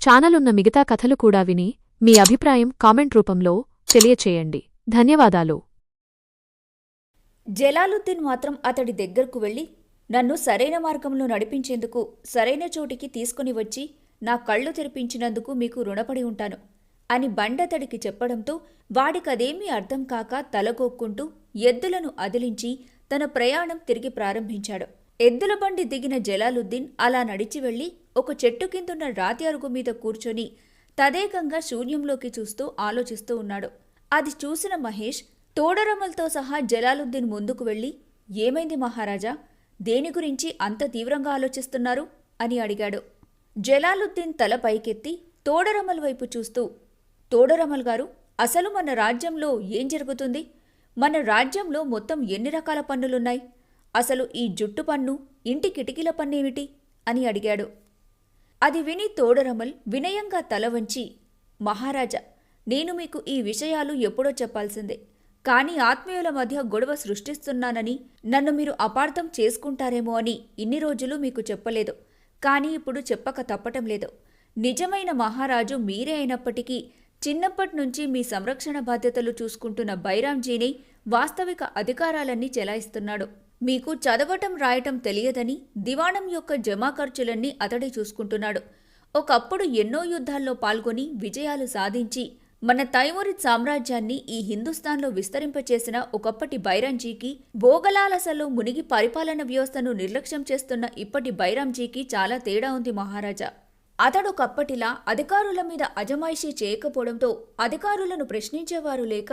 Channel ఉన్న మిగతా కథలు కూడా విని మీ అభిప్రాయం కామెంట్ రూపంలో తెలియచేయండి. ధన్యవాదాలు. జలాలుద్దీన్ మాత్రం అతడి దగ్గరకు వెళ్ళి నన్ను సరైన మార్గంలో నడిపించేందుకు సరైన చోటికి తీసుకుని వచ్చి నా కళ్ళు తెరిపించినందుకు మీకు రుణపడి ఉంటాను అని బండతడికి చెప్పడంతో వాడికదేమీ అర్థం కాక తలగొక్కుంటూ ఎద్దులను అదిలించి తన ప్రయాణం తిరిగి ప్రారంభించాడు. ఎద్దుల బండి దిగిన జలాలుద్దీన్ అలా నడిచి వెళ్ళి ఒక చెట్టు కిందున్న రాతి అరుగు మీద కూర్చొని తదేకంగా శూన్యంలోకి చూస్తూ ఆలోచిస్తూ ఉన్నాడు. అది చూసిన మహేష్ తోడరమల్తో సహా జలాలుద్దీన్ ముందుకు వెళ్ళి ఏమైంది మహారాజా? దేని గురించి అంత తీవ్రంగా ఆలోచిస్తున్నారు? అని అడిగాడు. జలాలుద్దీన్ తల పైకెత్తి తోడరమల్ వైపు చూస్తూ తోడరమల్ గారు అసలు మన రాజ్యంలో ఏం జరుగుతుంది? మన రాజ్యంలో మొత్తం ఎన్ని రకాల పన్నులున్నాయి? అసలు ఈ జుట్టు పన్ను ఇంటి కిటికీల పన్నేమిటి? అని అడిగాడు. అది విని తోడరమల్ వినయంగా తల వంచి మహారాజా నేను మీకు ఈ విషయాలు ఎప్పుడో చెప్పాల్సిందే. కానీ ఆత్మీయుల మధ్య గొడవ సృష్టిస్తున్నానని నన్ను మీరు అపార్థం చేసుకుంటారేమో అని ఇన్ని రోజులు మీకు చెప్పలేదు. కానీ ఇప్పుడు చెప్పక తప్పటం లేదు. నిజమైన మహారాజు మీరే అయినప్పటికీ చిన్నప్పటి నుంచి మీ సంరక్షణ బాధ్యతలు చూసుకుంటున్న బైరాంజీని వాస్తవిక అధికారాలన్నీ చెలాయిస్తున్నాడు. మీకు చదవటం రాయటం తెలియదని దివాణం యొక్క జమా ఖర్చులన్నీ అతడే చూసుకుంటున్నాడు. ఒకప్పుడు ఎన్నో యుద్ధాల్లో పాల్గొని విజయాలు సాధించి మన తైమూరిద్ సామ్రాజ్యాన్ని ఈ హిందుస్థాన్లో విస్తరింపచేసిన ఒకప్పటి బైరాంజీకి భోగలాలసలో మునిగి పరిపాలన వ్యవస్థను నిర్లక్ష్యం చేస్తున్న ఇప్పటి బైరాంజీకి చాలా తేడా ఉంది మహారాజా. అతడొకప్పటిలా అధికారుల మీద అజమాయిషీ చేయకపోవడంతో అధికారులను ప్రశ్నించేవారు లేక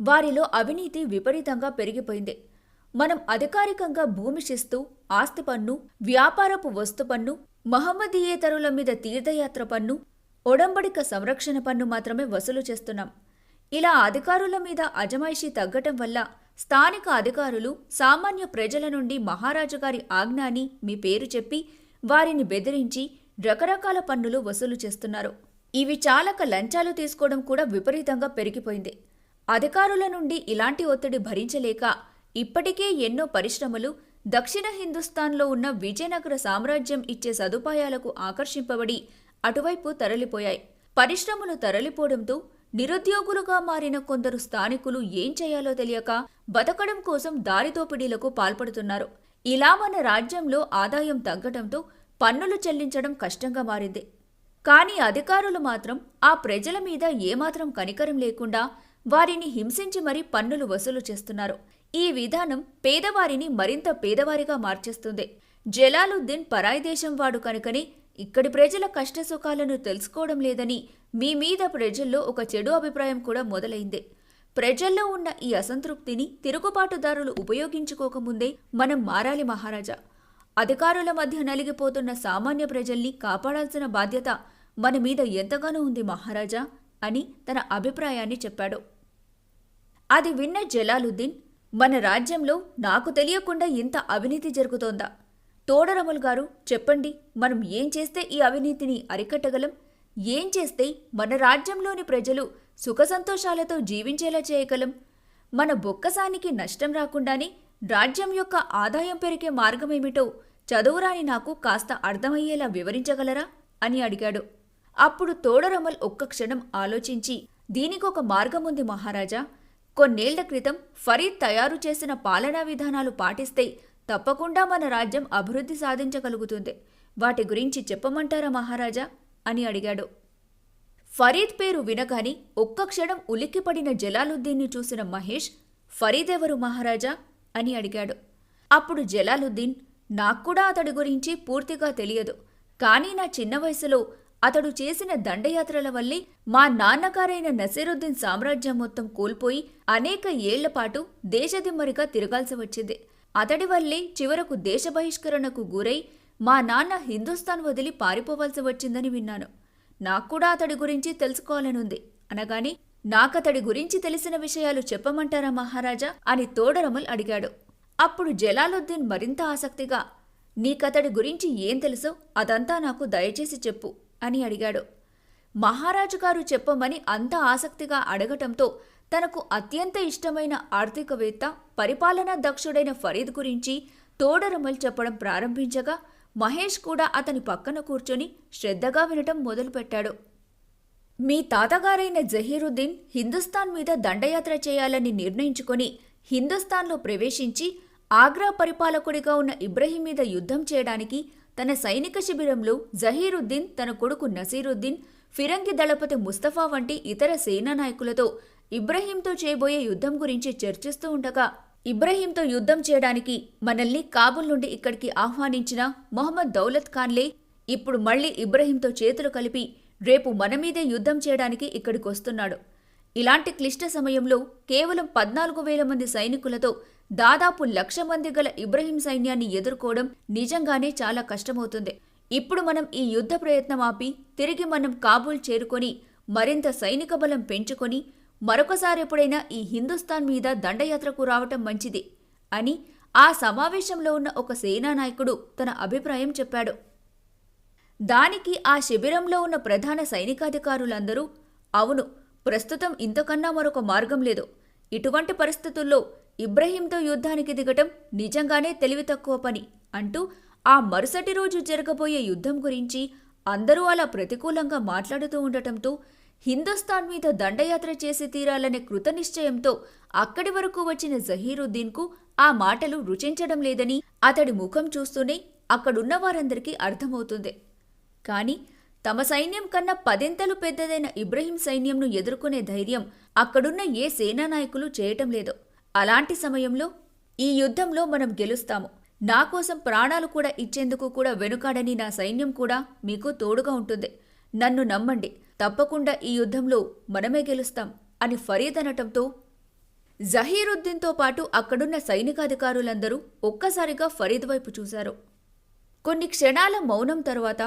వారిలో అవినీతి విపరీతంగా పెరిగిపోయింది. మనం అధికారికంగా భూమి శిస్తు ఆస్తి పన్ను వ్యాపారపు వస్తు పన్ను మహమ్మదీయేతరుల మీద తీర్థయాత్ర పన్ను ఒడంబడిక సంరక్షణ పన్ను మాత్రమే వసూలు చేస్తున్నాం. ఇలా అధికారుల మీద అజమాయిషీ తగ్గటం వల్ల స్థానిక అధికారులు సామాన్య ప్రజల నుండి మహారాజు గారి ఆజ్ఞ అని మీ పేరు చెప్పి వారిని బెదిరించి రకరకాల పన్నులు వసూలు చేస్తున్నారు. ఇవి చాలక లంచాలు తీసుకోవడం కూడా విపరీతంగా పెరిగిపోయింది. అధికారుల నుండి ఇలాంటి ఒత్తిడి భరించలేక ఇప్పటికే ఎన్నో పరిశ్రమలు దక్షిణ హిందుస్థాన్లో ఉన్న విజయనగర సామ్రాజ్యం ఇచ్చే సదుపాయాలకు ఆకర్షింపబడి అటువైపు తరలిపోయాయి. పరిశ్రమలు తరలిపోవడంతో నిరుద్యోగులుగా మారిన కొందరు స్థానికులు ఏం చేయాలో తెలియక బతకడం కోసం దారిదోపిడీలకు పాల్పడుతున్నారు. ఇలా మన రాజ్యంలో ఆదాయం తగ్గడంతో పన్నులు చెల్లించడం కష్టంగా మారింది. కానీ అధికారులు మాత్రం ఆ ప్రజల మీద ఏమాత్రం కనికరం లేకుండా వారిని హింసించి మరీ పన్నులు వసూలు చేస్తున్నారు. ఈ విధానం పేదవారిని మరింత పేదవారిగా మార్చేస్తుంది. జలాలుద్దీన్ పరాయి దేశం వాడు కనుకని ఇక్కడి ప్రజల కష్టసుఖాలను తెలుసుకోవడం లేదని మీ మీద ప్రజల్లో ఒక చెడు అభిప్రాయం కూడా మొదలైంది. ప్రజల్లో ఉన్న ఈ అసంతృప్తిని తిరుగుబాటుదారులు ఉపయోగించుకోకముందే మనం మారాలి మహారాజా. అధికారుల మధ్య నలిగిపోతున్న సామాన్య ప్రజల్ని కాపాడాల్సిన బాధ్యత మన మీద ఎంతగానో ఉంది మహారాజా అని తన అభిప్రాయాన్ని చెప్పాడు. అది విన్న జలాలుద్దీన్ మన రాజ్యంలో నాకు తెలియకుండా ఇంత అవినీతి జరుగుతోందా? తోడరమల్ గారు చెప్పండి మనం ఏం చేస్తే ఈ అవినీతిని అరికట్టగలం? ఏం చేస్తే మన రాజ్యంలోని ప్రజలు సుఖసంతోషాలతో జీవించేలా చేయగలం? మన బొక్కసానికి నష్టం రాకుండానే రాజ్యం యొక్క ఆదాయం పెరిగే మార్గమేమిటో చదువురాని నాకు కాస్త అర్థమయ్యేలా వివరించగలరా? అని అడిగాడు. అప్పుడు తోడరమల్ ఒక్క క్షణం ఆలోచించి దీనికొక మార్గముంది మహారాజా. కొన్నేళ్ళ క్రితం ఫరీద్ తయారు చేసిన పాలనా విధానాలు పాటిస్తే తప్పకుండా మన రాజ్యం అభివృద్ధి సాధించగలుగుతుంది. వాటి గురించి చెప్పమంటారా మహారాజా? అని అడిగాడు. ఫరీద్ పేరు వినగాని ఒక్క క్షణం ఉలిక్కిపడిన జలాలుద్దీన్ని చూసిన మహేష్ ఫరీద్ ఎవరు మహారాజా? అని అడిగాడు. అప్పుడు జలాలుద్దీన్ నాకు కూడా అతడి గురించి పూర్తిగా తెలియదు కానీ నా చిన్న వయసులో అతడు చేసిన దండయాత్రల వల్లే మా నాన్నగారైన నసీరుద్దీన్ సామ్రాజ్యం మొత్తం కోల్పోయి అనేక ఏళ్ళపాటు దేశదిమ్మరిగా తిరగాల్సి వచ్చింది. అతడి వల్లే చివరకు దేశ బహిష్కరణకు గురై మా నాన్న హిందుస్థాన్ వదిలి పారిపోవాల్సి వచ్చిందని విన్నాను. నాకు కూడా అతడి గురించి తెలుసుకోవాలనుంది. అనగాని నాకతడి గురించి తెలిసిన విషయాలు చెప్పమంటారా మహారాజా? అని తోడరమల్ అడిగాడు. అప్పుడు జలాలుద్దీన్ మరింత ఆసక్తిగా నీకతడి గురించి ఏం తెలుసో అదంతా నాకు దయచేసి చెప్పు. అని అడిగాడు. మహారాజు గారు చెప్పమని అంత ఆసక్తిగా అడగటంతో తనకు అత్యంత ఇష్టమైన ఆర్థికవేత్త పరిపాలనా దక్షుడైన ఫరీద్ గురించి తోడరమల్ చెప్పడం ప్రారంభించగా మహేష్ కూడా అతని పక్కన కూర్చొని శ్రద్ధగా వినటం మొదలుపెట్టాడు. మీ తాతగారైన జహీరుద్దీన్ హిందుస్థాన్ మీద దండయాత్ర చేయాలని నిర్ణయించుకొని హిందుస్థాన్లో ప్రవేశించి ఆగ్రా పరిపాలకుడిగా ఉన్న ఇబ్రహీం మీద యుద్ధం చేయడానికి తన సైనిక శిబిరంలో జహీరుద్దీన్ తన కొడుకు నసీరుద్దీన్ ఫిరంగి దళపతి ముస్తఫా వంటి ఇతర సేనా నాయకులతో ఇబ్రహీంతో చేయబోయే యుద్ధం గురించి చర్చిస్తూ ఉండగా ఇబ్రహీంతో యుద్ధం చేయడానికి మనల్ని కాబుల్ నుండి ఇక్కడికి ఆహ్వానించిన మొహమ్మద్ దౌలత్ ఖాన్లే ఇప్పుడు మళ్ళీ ఇబ్రహీంతో చేతులు కలిపి రేపు మన మీదే యుద్ధం చేయడానికి ఇక్కడికి వస్తున్నాడు. ఇలాంటి క్లిష్ట సమయంలో కేవలం పద్నాలుగు వేల మంది సైనికులతో దాదాపు లక్ష మంది గల ఇబ్రహీం సైన్యాన్ని ఎదుర్కోవడం నిజంగానే చాలా కష్టమవుతుంది. ఇప్పుడు మనం ఈ యుద్ధ ప్రయత్నం ఆపి తిరిగి మనం కాబూల్ చేరుకొని మరింత సైనిక బలం పెంచుకొని మరొకసారి ఎప్పుడైనా ఈ హిందుస్థాన్ మీద దండయాత్రకు రావటం మంచిది అని ఆ సమావేశంలో ఉన్న ఒక సేనా నాయకుడు తన అభిప్రాయం చెప్పాడు. దానికి ఆ శిబిరంలో ఉన్న ప్రధాన సైనికాధికారులందరూ అవును ప్రస్తుతం ఇంతకన్నా మరొక మార్గం లేదు. ఇటువంటి పరిస్థితుల్లో ఇబ్రహీంతో యుద్ధానికి దిగటం నిజంగానే తెలివి తక్కువ పని అంటూ ఆ మరుసటి రోజు జరగబోయే యుద్ధం గురించి అందరూ అలా ప్రతికూలంగా మాట్లాడుతూ ఉండటంతో హిందుస్థాన్ మీద దండయాత్ర చేసి తీరాలనే కృతనిశ్చయంతో అక్కడి వరకు వచ్చిన జహీరుద్దీన్కు ఆ మాటలు రుచించడం లేదని అతడి ముఖం చూస్తూనే అక్కడున్న వారందరికీ అర్థమవుతుంది. కానీ తమ సైన్యం కన్నా పదింతలు పెద్దదైన ఇబ్రహీం సైన్యంను ఎదుర్కొనే ధైర్యం అక్కడున్న ఏ సేనా నాయకులు చేయటం లేదు. అలాంటి సమయంలో ఈ యుద్ధంలో మనం గెలుస్తాము. నా కోసం ప్రాణాలు కూడా ఇచ్చేందుకు కూడా వెనుకాడని నా సైన్యం కూడా మీకు తోడుగా ఉంటుంది. నన్ను నమ్మండి. తప్పకుండా ఈ యుద్ధంలో మనమే గెలుస్తాం అని ఫరీద్ అనటంతో జహీరుద్దీన్తో పాటు అక్కడున్న సైనికాధికారులందరూ ఒక్కసారిగా ఫరీద్ వైపు చూశారు. కొన్ని క్షణాల మౌనం తరువాత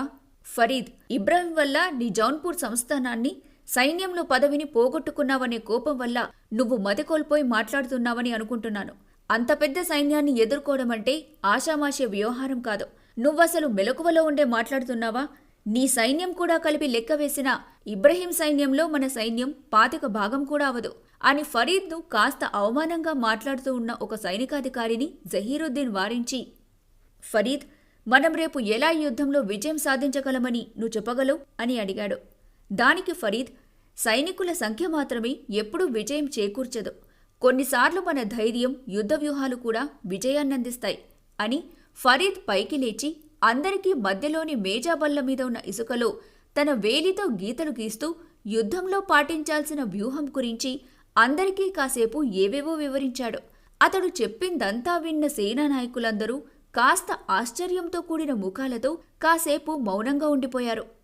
ఫరీద్ ఇబ్రాహిం వల్ల నీ జౌన్పూర్ సంస్థానాన్ని సైన్యంలో పదవిని పోగొట్టుకున్నావనే కోపం వల్ల నువ్వు మతి కోల్పోయి మాట్లాడుతున్నావని అనుకుంటున్నాను. అంత పెద్ద సైన్యాన్ని ఎదుర్కోవడం అంటే ఆషామాషే వ్యవహారం కాదు. నువ్వసలు మెలకువలో ఉండే మాట్లాడుతున్నావా? నీ సైన్యం కూడా కలిపి లెక్క వేసిన ఇబ్రహీం సైన్యంలో మన సైన్యం పాతిక భాగం కూడా అవదు అని ఫరీద్ను కాస్త అవమానంగా మాట్లాడుతూ ఉన్న ఒక సైనికాధికారిని జహీరుద్దీన్ వారించి ఫరీద్ మనం రేపు ఎలా ఈ యుద్ధంలో విజయం సాధించగలమని నువ్వు చెప్పగలవు అని అడిగాడు. దానికి ఫరీద్ సైనికుల సంఖ్య మాత్రమే ఎప్పుడూ విజయం చేకూర్చదు. కొన్నిసార్లు మన ధైర్యం యుద్ధ వ్యూహాలు కూడా విజయాన్నందిస్తాయి అని ఫరీద్ పైకి లేచి అందరికీ మధ్యలోని మేజాబల్ల మీద ఉన్న ఇసుకలో తన వేలితో గీతలు గీస్తూ యుద్ధంలో పాటించాల్సిన వ్యూహం గురించి అందరికీ కాసేపు ఏవేవో వివరించాడు. అతడు చెప్పిందంతా విన్న సేనా నాయకులందరూ కాస్త ఆశ్చర్యంతో కూడిన ముఖాలతో కాసేపు మౌనంగా ఉండిపోయారు.